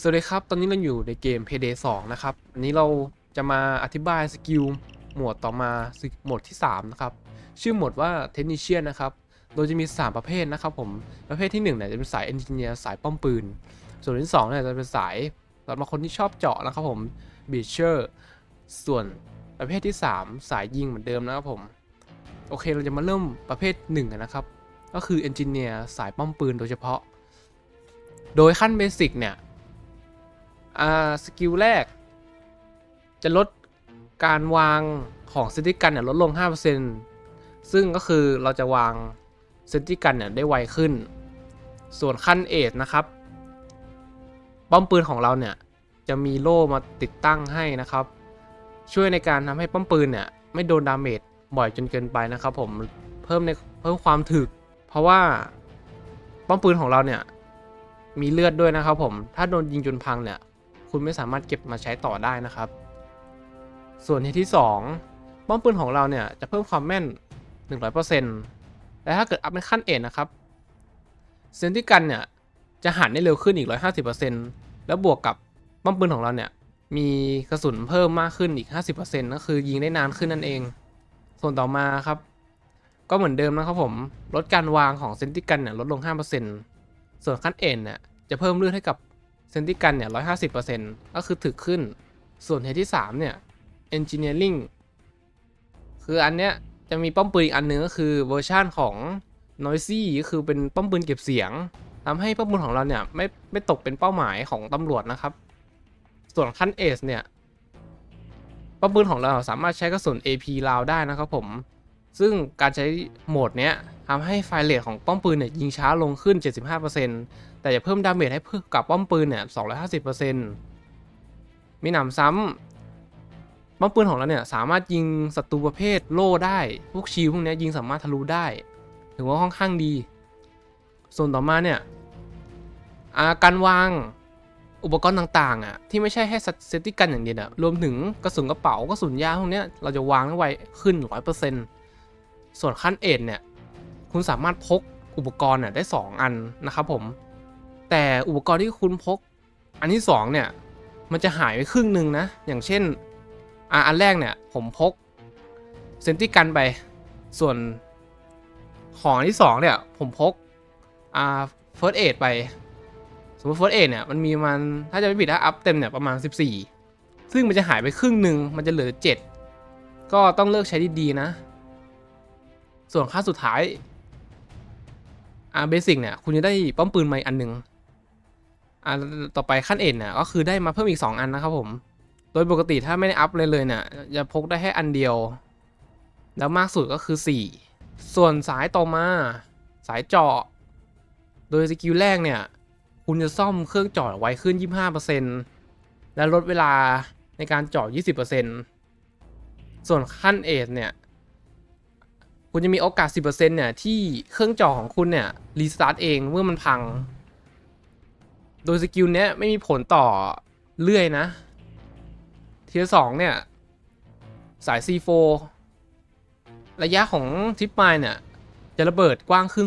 สวัสดีครับ ตอนนี้เราอยู่ในเกม Payday 2 นะครับ อันนี้เราจะมาอธิบายสกิลหมวดต่อมาหมวดที่ 3 นะครับ ชื่อหมวดว่า Technician นะครับ โดยจะมี 3 ประเภทนะครับผม ประเภทที่1เนี่ยจะเป็นสาย Engineer สายป้อมปืน ส่วนที่2เนี่ยจะเป็นสายสำหรับคนที่ชอบเจาะนะครับผม Beacher ส่วนประเภทที่ 3 สายยิงเหมือนเดิมนะครับผม โอเค เราจะมาเริ่มประเภท1กันนะครับ ก็คือ Engineer สายป้อมปืนโดยเฉพาะ โดยขั้นเบสิกเนี่ย อ่าสกิลแรก จะลดการวางของเซนติกันเนี่ยลดลง 5%ซึ่งก็คือเราจะวางเซนติกันเนี่ยได้ไวขึ้น ส่วนขั้นเอทนะครับป้อมปืนของเราเนี่ยจะมีโล่มาติดตั้งให้นะครับ ช่วยในการทำให้ป้อมปืนเนี่ยไม่โดนดาเมจบ่อยจนเกินไปนะครับ ผมเพิ่มในเพิ่มความถึก เพราะว่าป้อมปืนของเราเนี่ยมีเลือดด้วยนะครับ ผมถ้าโดนยิงจนพังเนี่ย คุณไม่สามารถเก็บมาใช้ต่อได้นะครับ ส่วนที่ 2ป้อมปืนของเราเนี่ยจะเพิ่มความแม่น 100%และถ้าเกิดอัพเป็นขั้นเอ็นนะครับเซนติกันเนี่ยจะหันได้เร็วขึ้นอีก 150%แล้วบวกกับป้อมปืนของเราเนี่ยมีกระสุนเพิ่มมากขึ้นอีก 50%ก็คือยิงได้นานขึ้นนั่นเอง ส่วนต่อมาครับ ก็เหมือนเดิมนะครับผม ลดการวางของเซนติกันเนี่ยลดลง 5%ส่วนขั้นเอ็นเนี่ยจะเพิ่มเลือดให้กับ เซนติกันเนี่ยร้อยห้าสิบเปอร์เซ็นต์ก็คือถึกขึ้น ส่วนเหตุที่3เนี่ย engineering คืออันเนี้ยจะมีป้อมปืนอีกอันหนึงก็คือเวอร์ชันของ noisy ก็คือเป็นป้อมปืนเก็บเสียงทำให้ป้อมปืนของเราเนี่ยไม่ไม่ตกเป็นเป้าหมายของตำรวจนะครับ ส่วนขั้น S เนี่ยป้อมปืนของเราสามารถใช้กระสุน AP ราวได้นะครับผม ซึ่งการใช้โหมดเนี้ย ทำให้ไฟเรทของป้อมปืนเนี่ยยิงช้าลงขึ้น 75%แต่จะเพิ่มดาเมจให้เพิ่มกับป้อมปืนเนี่ย 250%มีหนำซ้ำป้อมปืนของเราเนี่ยสามารถยิงศัตรูประเภทโล่ได้ พวกชิลพวกเนี้ยยิงสามารถทะลุได้ ถือว่าค่อนข้างดี ส่วนต่อมาเนี่ยาการวางอุปกรณ์ต่างๆอะที่ไม่ใช่แค่เซตติกันอย่างเดียวอะรวมถึงกระสุนกระเป๋ากระสุนยาพวกเนี้ยเราจะวางได้ไวขึ้น 100%ส่วนขั้นเอ็ดเนี่ย คุณสามารถพกอุปกรณ์เนี่ยได้ 2 อันนะครับผม แต่อุปกรณ์ที่คุณพกอันที่ 2 เนี่ย มันจะหายไปครึ่งหนึ่งนะ อย่างเช่นอันแรกเนี่ย ผมพกเซนติกันไป ส่วนของอันที่ 2 เนี่ย ผมพกอ่าเฟิร์สเอไป สมมติเฟิร์สเอเนี่ย มันมีมันถ้าจะไม่ผิดถ้าอัพเต็มเนี่ยประมาณ 14 ซึ่งมันจะหายไปครึ่งหนึ่งมันจะเหลือ 7 ก็ต้องเลือกใช้ดีๆนะ ส่วนค่าสุดท้าย อ่าเบสิกเนี่ยคุณจะได้ป้อมปืนใหม่อันหนึ่งอ่าต่อไปขั้นเอ็นเนี่ยก็คือได้มาเพิ่มอีก 2 อันนะครับผม โดยปกติถ้าไม่ได้อัพเลยเลยเนี่ยจะพกได้แค่อันเดียว แล้วมากสุดก็คือ 4 ส่วนสายต่อมาสายเจาะ โดยสกิลแรกเนี่ยคุณจะซ่อมเครื่องเจาะไวขึ้น 25%และลดเวลาในการเจาะ20%ส่วนขั้นเอทเนี่ย คุณจะมีโอกาส 10%เนี่ยที่เครื่องจอของคุณเนี่ยรีสตาร์ทเองเมื่อมันพัง โดยสกิลเนี้ยไม่มีผลต่อเลื่อยนะ เทียร์สองเนี่ย สาย C4 ระยะของทิปไมล์เนี่ย จะระเบิดกว้างขึ้น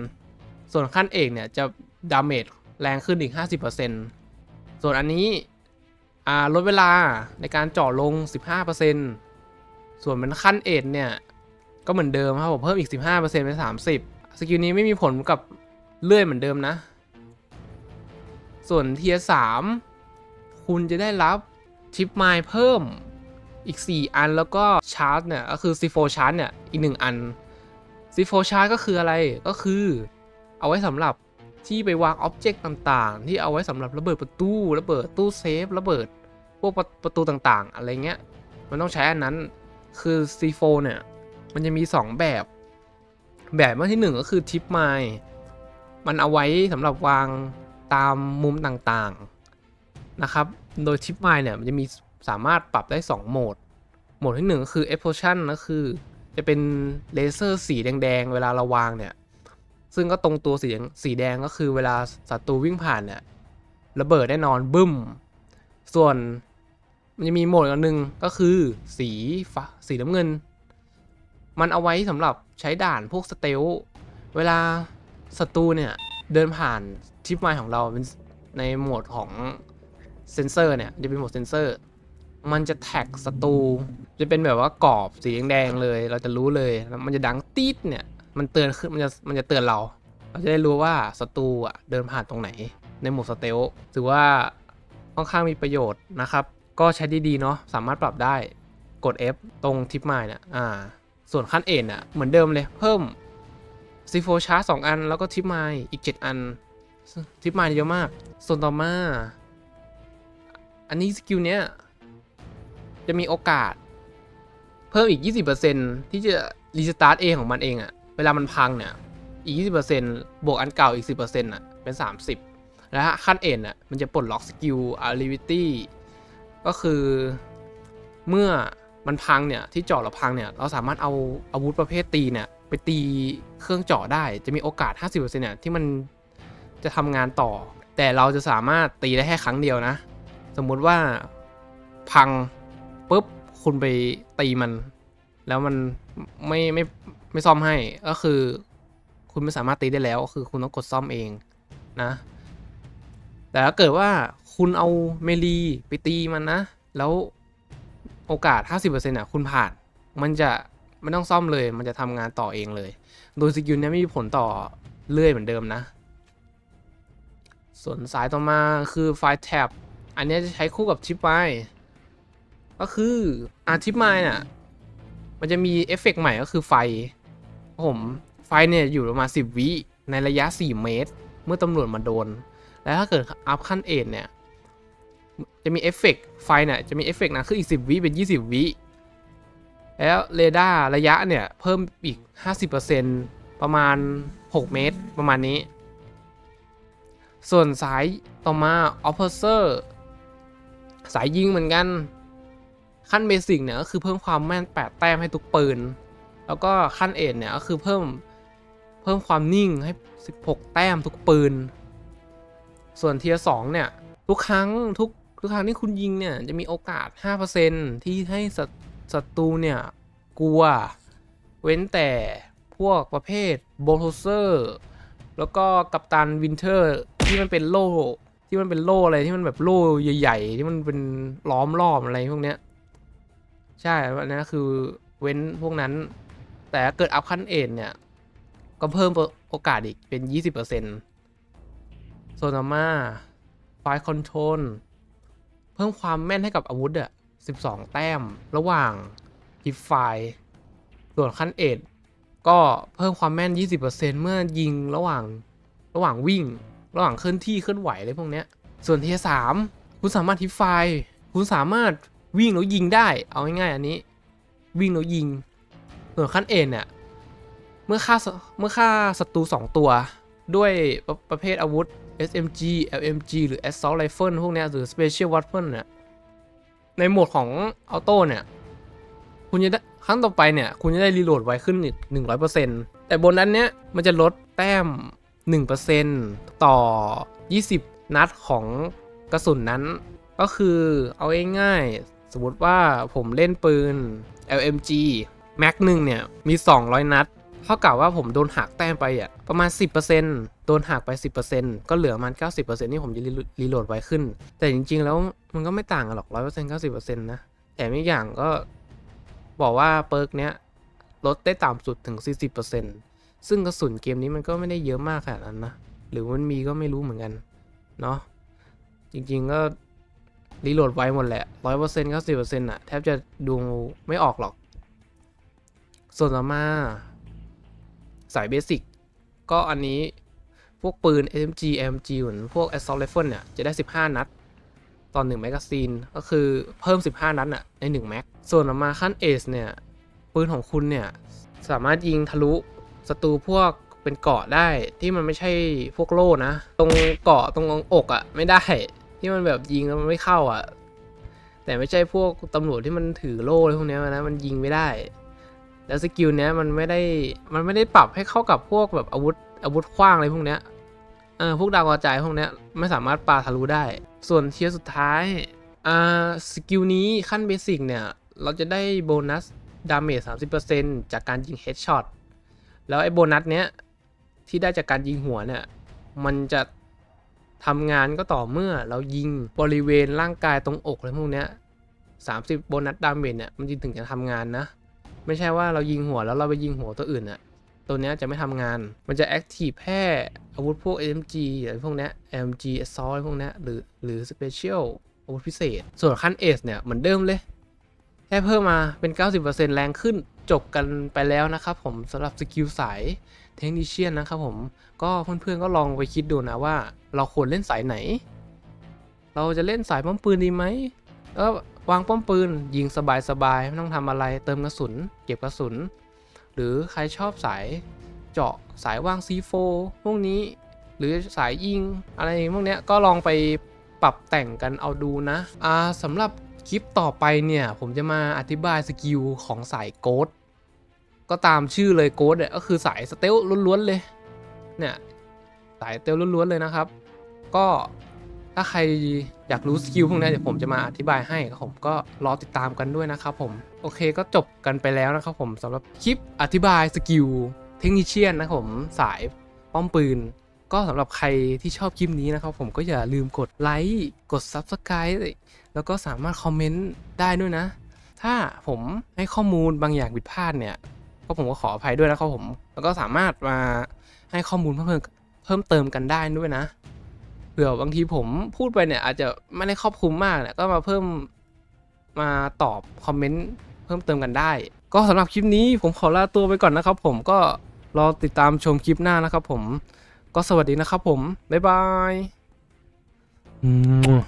30%ส่วนขั้นเอกเนี่ย จะดาเมจแรงขึ้นอีก 50%ส่วนอันนี้ลดเวลาในการเจาะลง 15%ส่วนเป็นขั้นเอ็ดเนี่ย ก็เหมือนเดิมครับผมเพิ่มอีก 15%เป็น 30 สกิลนี้ไม่มีผลกับเลื่อยเหมือนเดิมนะ ส่วนเทียร์3คุณจะได้รับชิปไมล์เพิ่มอีก 4 อันแล้วก็ชาร์จเนี่ยก็คือ C4 ชาร์จเนี่ยอีก 1 อัน C4 ชาร์จก็คืออะไรก็คือ เอาไว้สำหรับที่ไปวางอ็อบเจกต์ต่างๆ ที่เอาไว้สำหรับระเบิดประตูระเบิดตู้เซฟระเบิดพวกประประตูต่างๆ อะไรเงี้ย มันต้องใช้อันนั้นคือ C4 เนี่ย มันจะมี 2 แบบ แบบที่ 1 ก็คือทิปไมล์มันเอาไว้สำหรับวางตามมุมต่างๆนะครับ โดยทิปไมล์เนี่ยมันจะมีสามารถปรับได้ 2 โหมด โหมดที่ 1 ก็คือ explosion ก็คือ จะเป็นเลเซอร์สีแดงๆ เวลาเราวางเนี่ย ซึ่งก็ตรงตัวสีสีแดงก็คือเวลาศัตรูวิ่งผ่านเนี่ยระเบิดแน่นอนบึ้ม ส่วนมันจะมีโหมดอันหนึ่งก็คือสีฟ้าสีน้ำเงิน มันเอาไว้สำหรับใช้ด่านพวกสเตลเวลาศัตรูเนี่ยเดินผ่านทิปไมล์ของเราเป็นในโหมดของเซนเซอร์เนี่ยจะเป็นโหมดเซนเซอร์ มันจะแท็กศัตรูจะเป็นแบบว่ากรอบสีแดงเลย เราจะรู้เลยแล้วมันจะดังตีดเนี่ยมันเตือนขึ้นมันจะมันจะเตือนเรา เราจะได้รู้ว่าศัตรูอะเดินผ่านตรงไหน ในโหมดสเตลถือว่าค่อนข้างมีประโยชน์นะครับ ก็ใช้ดีๆเนาะสามารถปรับได้กด F ตรงทิปไมล์เนี่ยอ่า ส่วนขั้นเอ็นอะเหมือนเดิมเลยเพิ่มซีโฟชาร์สองอัน แล้วก็ทิปไมล์อีก 7 อัน ทิปไมล์เยอะมาก ส่วนต่อมา อันนี้สกิลเนี้ย จะมีโอกาส เพิ่มอีก 20%ที่จะรีสตาร์ทเองของมันเองอะเวลามันพังเนี่ย อีก 20%บวกอันเก่าอีก 10%อะเป็น 30 แล้วขั้นเอ็นอะมันจะปลดล็อกสกิลอาริวิตี้ก็คือเมื่อ มันพังเนี่ยที่เจาะเราพังเนี่ยเราสามารถเอาอาวุธประเภทตีเนี่ยไปตีเครื่องเจาะได้จะมีโอกาส 50%เนี่ยที่มันจะทำงานต่อ แต่เราจะสามารถตีได้แค่ครั้งเดียวนะ สมมุติว่าพังปุ๊บคุณไปตีมัน แล้วมันไม่ไม่ไม่ซ่อมให้ก็คือ คุณไม่สามารถตีได้แล้วก็คือคุณต้องกดซ่อมเองนะ แต่ถ้าเกิดว่าคุณเอาเมลีไปตีมันนะ แล้ว โอกาส 50%อะคุณผ่าน มันจะไม่ต้องซ่อมเลย มันจะทำงานต่อเองเลย โดยสกิลเนี้ยไม่มีผลต่อเลื่อยเหมือนเดิมนะ ส่วนสายต่อมาคือไฟแท็บ อันนี้จะใช้คู่กับชิปไมก็คืออาชิปไมน่ะ มันจะมีเอฟเฟกต์ใหม่ก็คือไฟ ผมไฟเนี่ยอยู่ประมาณ 10 วิในระยะ 4 เมตร เมื่อตำรวจมาโดน แล้วถ้าเกิดอัพขั้นเอ็นเนี่ย จะมีเอฟเฟกต์ไฟเนี่ยจะมีเอฟเฟกต์นะคืออีก 10 วิเป็น 20 วิแล้วเรดาร์ระยะเนี่ย เพิ่มอีก 50%ประมาณ 6 เมตร ประมาณนี้ ส่วนสายต่อมา Officer สายยิงเหมือนกัน ขั้นเบสิกเนี่ยก็คือเพิ่มความแม่น 8 แต้มให้ทุกปืน แล้วก็ขั้นเอ็ดเนี่ยก็คือเพิ่มเพิ่มความนิ่งให้ 16 แต้มทุกปืน ส่วนเทียร์สเนี่ย ทุกครั้งทุก ทุกครั้งที่คุณยิงเนี่ยจะมีโอกาส 5%ที่ให้ศัตรูเนี่ยกลัว เว้นแต่พวกประเภทโบลเซอร์ แล้วก็กัปตันวินเทอร์ที่มันเป็นโล่ที่มันเป็นโล่อะไรที่มันแบบโล่ใหญ่ ๆ ที่มันเป็นล้อมรอบอะไรพวกเนี้ยใช่อันนั้นคือเว้นพวกนั้น แต่เกิดอัพขั้นเอ็นเนี่ยก็เพิ่มโอกาสอีกเป็น 20%ส่วนต่อมาไฟคอนโทรล พิ่มความแม่นให้กับอาวุธอะ12 แต้ม ระหว่างฮิปไฟส่วนขั้นเอ็ดก็เพิ่มความแม่น 20%เมื่อยิงระหว่างระหว่างวิ่ง ระหว่างเคลื่อนที่เคลื่อนไหวอะไรพวกเนี้ย ส่วนเทียสามคุณสามารถฮิปไฟคุณสามารถวิ่งแล้วยิงได้ เอาง่ายๆอันนี้ วิ่งแล้วยิง ส่วนขั้นเอ็นเนี่ยเมื่อฆ่าเมื่อฆ่าศัตรู2ตัวด้วยประประเภทอาวุธ SMG LMG หรือ Assault Rifle พวกเนี้ยหรือ Special Weapon เนี่ยในโหมดของออโต้เนี่ยคุณจะได้ครั้งต่อไปเนี่ย คุณจะได้รีโหลดไวขึ้นอีก100%แต่บนนั้นเนี้ยมันจะลดแต้ม1%ต่อ20นัดของกระสุนนั้น ก็คือเอาง่ายๆสมมติว่าผมเล่นปืน LMG แม็กหนึ่งเนี่ย มี 200 นัด เท่ากับว่าผมโดนหักแต้มไปอะ ประมาณ 10%โดนหักไป 10%ก็เหลือประมาณ90%ที่ผมจะรีโหลดไวขึ้น แต่จริง ๆ แล้วมันก็ไม่ต่างกันหรอก 100% 90%นะแต่ไม่อย่างก็บอกว่าเปิร์กเนี้ยลดได้ต่ำสุดถึง 40%ซึ่งกระสุนเกมนี้มันก็ไม่ได้เยอะมากขนาดนั้นนะ หรือมันมีก็ไม่รู้เหมือนกัน เนาะจริง ๆ ก็รีโหลดไวหมดแหละ100% 90%อนะ่ะ แทบจะดูไม่ออกหรอก ส่วนต่อมา สายเบสิกก็อันนี้ พวกปืน SMG MG เหมือนพวก Assault Rifle เนี่ย จะได้ 15 นัด ตอน1แมกกาซีนก็คือเพิ่ม 15 นัดอะใน1แม็กส่วนมาขั้นเอสเนี่ย ปืนของคุณเนี่ย สามารถยิงทะลุศัตรูพวกเป็นเกาะได้ที่มันไม่ใช่พวกโล่นะ ตรงเกาะตรงอกอะไม่ได้ที่มันแบบยิงแล้วมันไม่เข้าอะแต่ไม่ใช่พวกตำรวจที่มันถือโล่อะไรพวกนี้นะมันยิงไม่ได้ แล้วสกิลเนี้ยมันไม่ได้มันไม่ได้ปรับให้เข้ากับพวกแบบอาวุธ อาวุธขว้างอะไรพวกเนี้ยเออพวกดาวกระจายพวกเนี้ยไม่สามารถปาทะลุได้ ส่วนเทียร์สุดท้ายอ่าสกิลนี้ขั้นเบสิกเนี่ย เราจะได้โบนัสดาเมจ30%จากการยิงเฮดช็อตแล้วไอ้โบนัสเนี้ยที่ได้จากการยิงหัวเนี่ยมันจะทำงานก็ต่อเมื่อเรายิงบริเวณร่างกายตรงอกอะไรพวกเนี้ย30 โบนัสดาเมจเนี่ยมันจึงถึงจะทำงานนะ ไม่ใช่ว่าเรายิงหัวแล้วเราไปยิงหัวตัวอื่นอะ ตัวนี้จะไม่ทำงาน มันจะแอคทีฟแค่อาวุธพวก SMG อะไรพวกนี้ย MG Assault อะไรพวกนี้หรือหรือ Special อาวุธพิเศษ ส่วนขั้น Ace เนี่ยเหมือนเดิมเลย แค่เพิ่มมาเป็น 90%แรงขึ้นจบกันไปแล้วนะครับผมสำหรับสกิลสายเทคนิเชียนนะครับผม ก็เพื่อนๆก็ลองไปคิดดูนะว่า เราควรเล่นสายไหน เราจะเล่นสายป้อมปืนดีไหมก็วางป้อมปืนยิงสบายๆไม่ต้องทำอะไร เติมกระสุน เก็บกระสุน หรือใครชอบสายเจาะสายวาง C4 พวกนี้ หรือสายยิงอะไรพวกเนี้ยก็ลองไปปรับแต่งกันเอาดูนะอ่าสำหรับคลิปต่อไปเนี่ย ผมจะมาอธิบายสกิลของสายโกดก็ตามชื่อเลยโกดเนี่ยก็คือสายสเตลล้วนๆเลยเนี่ยสายสเตลล้วนๆเลยนะครับ ก็ ถ้าใครอยากรู้สกิลพวกนี้เดี๋ยวผมจะมาอธิบายให้ครับผมก็รอติดตามกันด้วยนะครับผม โอเคก็จบกันไปแล้วนะครับผมสำหรับคลิปอธิบายสกิลเทคนิเชียนนะครับผมสายป้อมปืน ก็สำหรับใครที่ชอบคลิปนี้นะครับผมก็อย่าลืมกดไลค์กด Subscribe แล้วก็สามารถคอมเมนต์ได้ด้วยนะ ถ้าผมให้ข้อมูลบางอย่างผิดพลาดเนี่ยก็ผมก็ขออภัยด้วยนะครับผม แล้วก็สามารถมาให้ข้อมูลเพิ่มเติมเพิ่มเติมกันได้ด้วยนะ ผื่อบางทีผมพูดไปเนี่ย อาจจะไม่ได้ครอบคลุมมากเนี่ยก็มาเพิ่มมาตอบคอมเมนต์เพิ่มเติมกันได้ ก็สำหรับคลิปนี้ผมขอลาตัวไปก่อนนะครับ ผมก็รอติดตามชมคลิปหน้านะครับ ผมก็สวัสดีนะครับ ผมบ๊ายบาย